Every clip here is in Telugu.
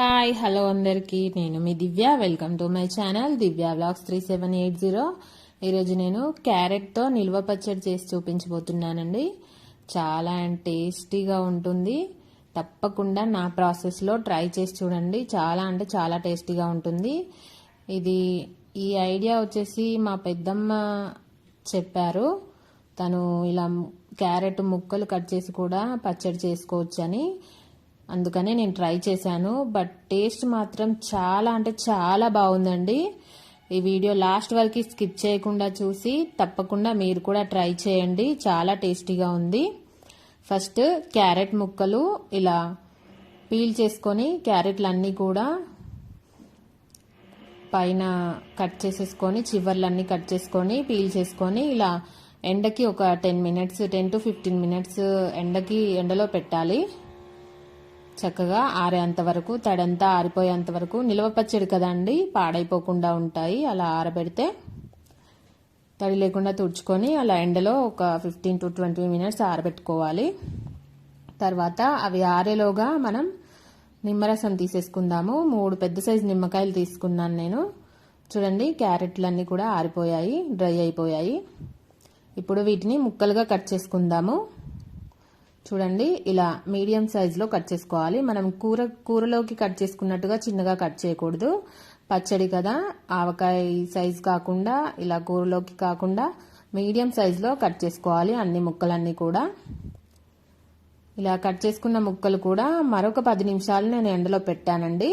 హాయ్ హలో అందరికీ. నేను మీ Divya. Welcome to my channel Divya blogs three seven eight zero. ఈరోజు నేను క్యారెట్తో నిల్వ పచ్చడి చేసి చూపించబోతున్నానండి. చాలా టేస్టీగా ఉంటుంది. తప్పకుండా నా ప్రాసెస్లో ట్రై చేసి చూడండి. చాలా అంటే చాలా టేస్టీగా ఉంటుంది. ఇది ఈ ఐడియా వచ్చేసి మా పెద్దమ్మ చెప్పారు. తను ఇలా క్యారెట్ ముక్కలు కట్ చేసి కూడా పచ్చడి చేసుకోవచ్చని. అందుకనే నేను ట్రై చేశాను బట్ టేస్ట్ మాత్రం చాలా అంటే చాలా బాగుందండి. ఈ వీడియో లాస్ట్ వరకు స్కిప్ చేయకుండా చూసి తప్పకుండా మీరు కూడా ట్రై చేయండి చాలా టేస్టీగా ఉంది. ఫస్ట్ క్యారెట్ ముక్కలు ఇలా పీల్ చేసుకొని క్యారెట్లు అన్నీ కూడా పైన కట్ చేసేసుకొని చివర్లన్నీ కట్ చేసుకొని పీల్ చేసుకొని ఇలా ఎండకి ఒక ten minutes ten to fifteen minutes ఎండకి ఎండలో పెట్టాలి. చక్కగా ఆరేంత వరకు తడంతా ఆరిపోయేంత వరకు నిల్వ పచ్చడి కదండి పాడైపోకుండా ఉంటాయి. అలా ఆరబెడితే తడి లేకుండా తుడుచుకొని అలా ఎండలో ఒక ఫిఫ్టీన్ టు ట్వంటీ మినిట్స్ ఆరబెట్టుకోవాలి. తర్వాత అవి ఆరేలోగా మనం నిమ్మరసం తీసేసుకుందాము. మూడు పెద్ద సైజు నిమ్మకాయలు తీసుకున్నాను నేను. చూడండి క్యారెట్లన్నీ కూడా ఆరిపోయాయి డ్రై అయిపోయాయి. ఇప్పుడు వీటిని ముక్కలుగా కట్ చేసుకుందాము. చూడండి ఇలా మీడియం సైజులో కట్ చేసుకోవాలి. మనం కూర కూరలోకి కట్ చేసుకున్నట్టుగా చిన్నగా కట్ చేయకూడదు. పచ్చడి కదా ఆవకాయ సైజు కాకుండా ఇలా కూరలోకి కాకుండా మీడియం సైజులో కట్ చేసుకోవాలి అన్ని ముక్కలన్నీ కూడా. ఇలా కట్ చేసుకున్న ముక్కలు కూడా మరొక పది నిమిషాలు నేను ఎండలో పెట్టానండి.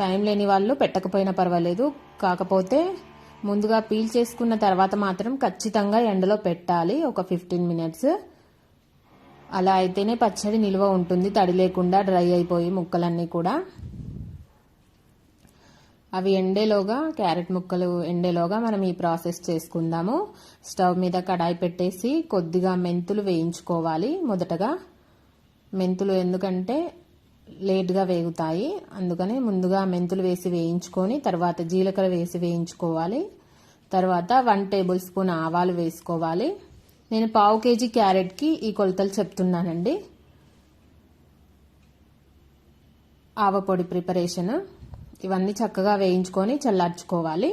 టైం లేని వాళ్ళు పెట్టకపోయినా పర్వాలేదు. కాకపోతే ముందుగా పీల్ చేసుకున్న తర్వాత మాత్రం ఖచ్చితంగా ఎండలో పెట్టాలి ఒక ఫిఫ్టీన్ మినిట్స్. అలా అయితేనే పచ్చడి నిల్వ ఉంటుంది తడి లేకుండా డ్రై అయిపోయి ముక్కలన్నీ కూడా. అవి ఎండేలోగా క్యారెట్ ముక్కలు ఎండేలోగా మనం ఈ ప్రాసెస్ చేసుకుందాము. స్టవ్ మీద కడాయి పెట్టేసి కొద్దిగా మెంతులు వేయించుకోవాలి. మొదటగా మెంతులు ఎందుకంటే లేట్గా వేగుతాయి అందుకని ముందుగా మెంతులు వేసి వేయించుకొని తర్వాత జీలకర్ర వేసి వేయించుకోవాలి. తర్వాత వన్ టేబుల్ స్పూన్ ఆవాలు వేసుకోవాలి. నేను పావు కేజీ క్యారెట్కి ఈ కొలతలు చెప్తున్నానండి. ఆవపొడి ప్రిపరేషన్. ఇవన్నీ చక్కగా వేయించుకొని చల్లార్చుకోవాలి.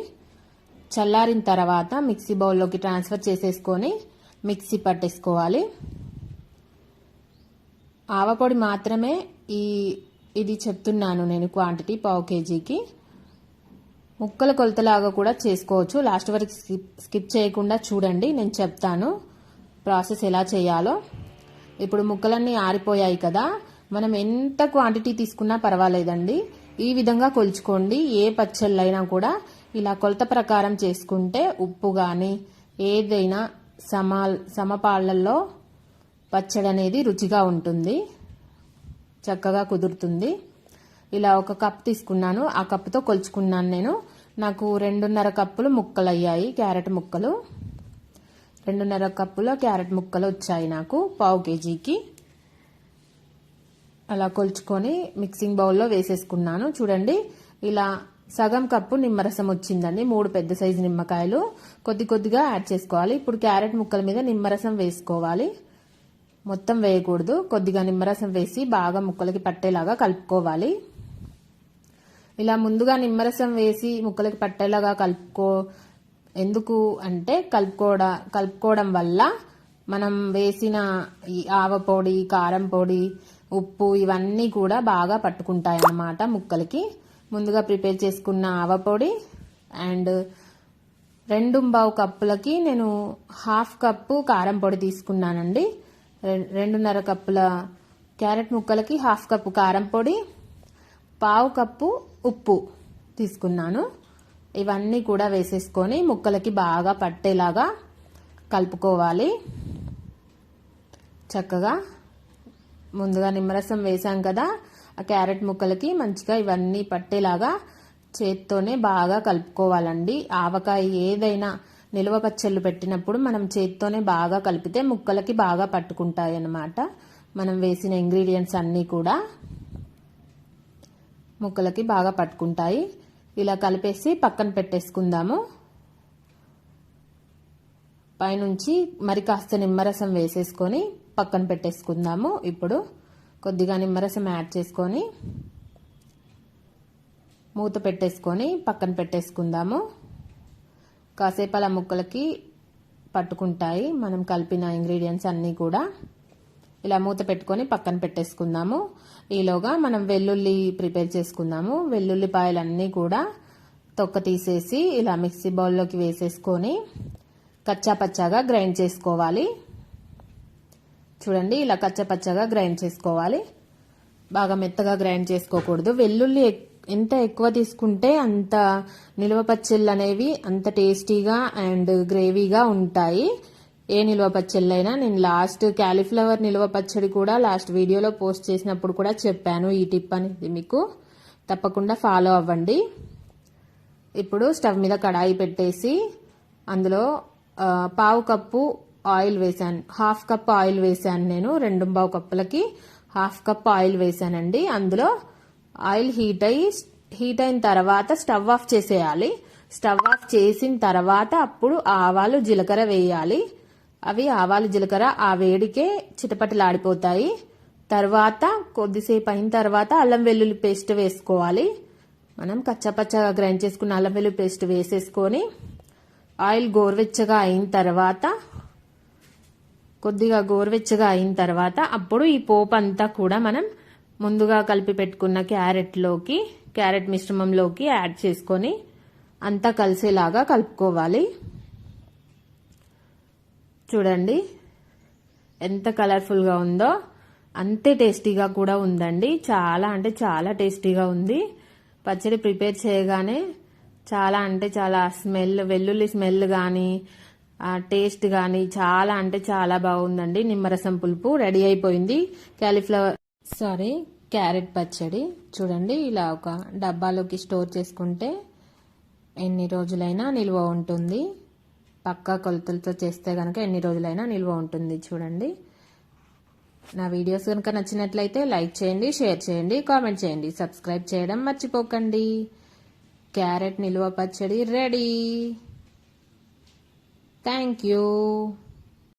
చల్లారిన తర్వాత మిక్సీ బౌల్లోకి ట్రాన్స్ఫర్ చేసేసుకొని మిక్సీ పట్టేసుకోవాలి. ఆవపొడి మాత్రమే ఈ ఇది చెప్తున్నాను నేను క్వాంటిటీ పావు కేజీకి. ముక్కల కొలతలాగా కూడా చేసుకోవచ్చు. లాస్ట్ వరకు స్కిప్ స్కిప్ చేయకుండా చూడండి నేను చెప్తాను. ప్రాసెస్ ఎలా చేయాలో. ఇప్పుడు ముక్కలన్నీ ఆరిపోయాయి కదా. మనం ఎంత క్వాంటిటీ తీసుకున్నా పర్వాలేదండి. ఈ విధంగా కొలుచుకోండి. ఏ పచ్చళ్ళైనా కూడా ఇలా కొలత ప్రకారం చేసుకుంటే ఉప్పు కానీ ఏదైనా సమా సమపాళ్ళల్లో పచ్చడి అనేది రుచిగా ఉంటుంది. చక్కగా కుదురుతుంది. ఇలా ఒక కప్ తీసుకున్నాను. ఆ కప్పుతో కొలుచుకున్నాను నేను. నాకు రెండున్నర కప్పులు ముక్కలు అయ్యాయి క్యారెట్ ముక్కలు. రెండున్నర కప్పులో క్యారెట్ ముక్కలు వచ్చాయి నాకు పావు కేజీకి. అలా కొలుచుకొని మిక్సింగ్ బౌల్లో వేసేసుకున్నాను. చూడండి ఇలా సగం కప్పు నిమ్మరసం వచ్చిందండి మూడు పెద్ద సైజు నిమ్మకాయలు. కొద్ది కొద్దిగా యాడ్ చేసుకోవాలి. ఇప్పుడు క్యారెట్ ముక్కల మీద నిమ్మరసం వేసుకోవాలి. మొత్తం వేయకూడదు. కొద్దిగా నిమ్మరసం వేసి బాగా ముక్కలకి పట్టేలాగా కలుపుకోవాలి. ఇలా ముందుగా నిమ్మరసం వేసి ముక్కలకి పట్టేలాగా కలుపుకో ఎందుకు అంటే కలుపుకోవడ కలుపుకోవడం వల్ల మనం వేసిన ఈ ఆవ పొడి కారం పొడి ఉప్పు ఇవన్నీ కూడా బాగా పట్టుకుంటాయి అన్నమాట ముక్కలకి. ముందుగా ప్రిపేర్ చేసుకున్న ఆవ పొడి అండ్ రెండు బావు కప్పులకి నేను హాఫ్ కప్పు కారం పొడి తీసుకున్నానండి. రెండున్నర కప్పుల క్యారెట్ ముక్కలకి హాఫ్ కప్పు కారం పొడి పావు కప్పు ఉప్పు తీసుకున్నాను. ఇవన్నీ కూడా వేసేసుకొని ముక్కలకి బాగా పట్టేలాగా కలుపుకోవాలి. చక్కగా ముందుగా నిమ్మరసం వేసాం కదా ఆ క్యారెట్ ముక్కలకి మంచిగా ఇవన్నీ పట్టేలాగా చేత్తోనే బాగా కలుపుకోవాలండి. ఆవకాయ ఏదైనా నిల్వ పచ్చళ్ళు పెట్టినప్పుడు మనం చేత్తోనే బాగా కలిపితే ముక్కలకి బాగా పట్టుకుంటాయి అన్నమాట మనం వేసిన ఇంగ్రీడియంట్స్ అన్నీ కూడా ముక్కలకి బాగా పట్టుకుంటాయి. ఇలా కలిపేసి పక్కన పెట్టేసుకుందాము. పైనుంచి మరి కాస్త నిమ్మరసం వేసేసుకొని పక్కన పెట్టేసుకుందాము. ఇప్పుడు కొద్దిగా నిమ్మరసం యాడ్ చేసుకొని మూత పెట్టేసుకొని పక్కన పెట్టేసుకుందాము. కాసేపు అలా ముక్కలకి పట్టుకుంటాయి. మనం కలిపిన ఇంగ్రీడియంట్స్ అన్నీ కూడా ఇలా మూత పెట్టుకొని పక్కన పెట్టేసుకుందాము. ఈలోగా మనం వెల్లుల్లి ప్రిపేర్ చేసుకుందాము. వెల్లుల్లిపాయలు అన్నీ కూడా తొక్క తీసేసి ఇలా మిక్సీ బౌల్లోకి వేసేసుకొని కచ్చా పచ్చాగా గ్రైండ్ చేసుకోవాలి. చూడండి ఇలా కచ్చా పచ్చాగా గ్రైండ్ చేసుకోవాలి. బాగా మెత్తగా గ్రైండ్ చేసుకోకూడదు. వెల్లుల్లి ఎంత ఎక్కువ తీసుకుంటే అంత నిల్వ పచ్చళ్ళు అనేవి అంత టేస్టీగా అండ్ గ్రేవీగా ఉంటాయి. ఏ నిల్వ పచ్చళ్ళైనా నేను లాస్ట్ క్యాలీఫ్లవర్ నిల్వ పచ్చడి కూడా లాస్ట్ వీడియోలో పోస్ట్ చేసినప్పుడు కూడా చెప్పాను ఈ టిప్ అనేది మీకు. తప్పకుండా ఫాలో అవ్వండి. ఇప్పుడు స్టవ్ మీద కడాయి పెట్టేసి అందులో పావు కప్పు ఆయిల్ వేసాను హాఫ్ కప్ ఆయిల్ వేసాను నేను రెండు పావు కప్పులకి హాఫ్ కప్ ఆయిల్ వేసానండి అందులో ఆయిల్ హీట్ అయ్యి హీట్ అయిన తర్వాత స్టవ్ ఆఫ్ చేసేయాలి. స్టవ్ ఆఫ్ చేసిన తర్వాత అప్పుడు ఆవాలు జీలకర్ర వేయాలి. అవి ఆవాలు జీలకర్ర ఆ వేడికే చిటపటలాడిపోతాయి. తర్వాత కొద్దిసేపు అయిన తర్వాత అల్లం వెల్లుల్లి పేస్ట్ వేసుకోవాలి. మనం కచ్చపచ్చగా గ్రైండ్ చేసుకున్న అల్లం వెల్లుల్లి పేస్ట్ వేసేసుకొని ఆయిల్ గోరువెచ్చగా అయిన తర్వాత కొద్దిగా గోరువెచ్చగా అయిన తర్వాత అప్పుడు ఈ పోపు అంతా కూడా మనం ముందుగా కలిపి పెట్టుకున్న క్యారెట్లోకి క్యారెట్ మిశ్రమంలోకి యాడ్ చేసుకొని అంతా కలిసేలాగా కలుపుకోవాలి. చూడండి. ఎంత కలర్ఫుల్గా ఉందో అంతే టేస్టీగా కూడా ఉందండి. చాలా అంటే చాలా టేస్టీగా ఉంది. పచ్చడి ప్రిపేర్ చేయగానే చాలా అంటే చాలా స్మెల్ వెల్లుల్లి స్మెల్ కానీ ఆ టేస్ట్ కానీ చాలా అంటే చాలా బాగుందండి. నిమ్మరసం పులుపు రెడీ అయిపోయింది. క్యాలీఫ్లవర్ సారీ క్యారెట్ పచ్చడి. చూడండి ఇలా ఒక డబ్బాలోకి స్టోర్ చేసుకుంటే ఎన్ని రోజులైనా నిల్వ ఉంటుంది. పక్కా కొలతలతో చేస్తే కనుక ఎన్ని రోజులైనా నిల్వ ఉంటుంది చూడండి. నా వీడియోస్ కనుక నచ్చినట్లయితే లైక్ చేయండి షేర్ చేయండి కామెంట్ చేయండి. సబ్స్క్రైబ్ చేయడం మర్చిపోకండి. క్యారెట్ నిల్వ పచ్చడి రెడీ. Thank you.